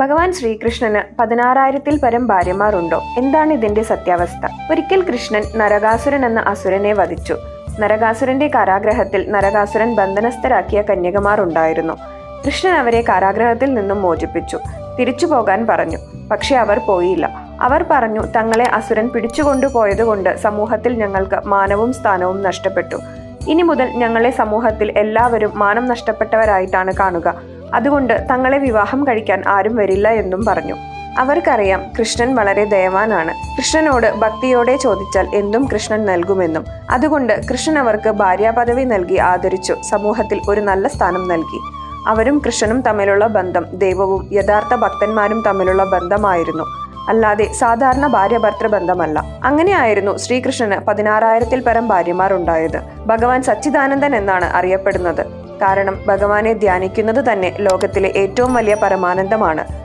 ഭഗവാൻ ശ്രീകൃഷ്ണന് പതിനാറായിരത്തിൽ പരം ഭാര്യമാരുണ്ടോ? എന്താണ് ഇതിന്റെ സത്യാവസ്ഥ? ഒരിക്കൽ കൃഷ്ണൻ നരകാസുരൻ എന്ന അസുരനെ വധിച്ചു. നരകാസുരന്റെ കാരാഗ്രഹത്തിൽ നരകാസുരൻ ബന്ധനസ്ഥരാക്കിയ കന്യകമാർ ഉണ്ടായിരുന്നു കൃഷ്ണൻ അവരെ കാരാഗ്രഹത്തിൽ നിന്നും മോചിപ്പിച്ചു. തിരിച്ചു പോകാൻ പറഞ്ഞു. പക്ഷെ അവർ പോയില്ല. അവർ പറഞ്ഞു തങ്ങളെ അസുരൻ പിടിച്ചുകൊണ്ടുപോയതുകൊണ്ട് സമൂഹത്തിൽ ഞങ്ങൾക്ക് മാനവും സ്ഥാനവും നഷ്ടപ്പെട്ടു. ഇനി മുതൽ ഞങ്ങളെ സമൂഹത്തിൽ എല്ലാവരും മാനം നഷ്ടപ്പെട്ടവരായിട്ടാണ് കാണുക. അതുകൊണ്ട് തങ്ങളെ വിവാഹം കഴിക്കാൻ ആരും വരില്ല എന്നും പറഞ്ഞു. അവർക്കറിയാം കൃഷ്ണൻ വളരെ ദയവാനാണ്. കൃഷ്ണനോട് ഭക്തിയോടെ ചോദിച്ചാൽ എന്തും കൃഷ്ണൻ നൽകുമെന്നും അതുകൊണ്ട് കൃഷ്ണൻ അവർക്ക് ഭാര്യാപദവി നൽകി ആദരിച്ചു സമൂഹത്തിൽ ഒരു നല്ല സ്ഥാനം നൽകി. അവരും കൃഷ്ണനും തമ്മിലുള്ള ബന്ധം ദൈവവും യഥാർത്ഥ ഭക്തന്മാരും തമ്മിലുള്ള ബന്ധമായിരുന്നു. അല്ലാതെ സാധാരണ ഭാര്യ ഭർത്തൃ ബന്ധമല്ല അങ്ങനെയായിരുന്നു ശ്രീകൃഷ്ണന് പതിനാറായിരത്തിൽ പരം ഭാര്യമാർ ഉണ്ടായത് ഭഗവാൻ സച്ചിദാനന്ദൻ എന്നാണ് അറിയപ്പെടുന്നത്. കാരണം ഭഗവാനെ ധ്യാനിക്കുന്നത് തന്നെ ലോകത്തിലെ ഏറ്റവും വലിയ പരമാനന്ദമാണ്.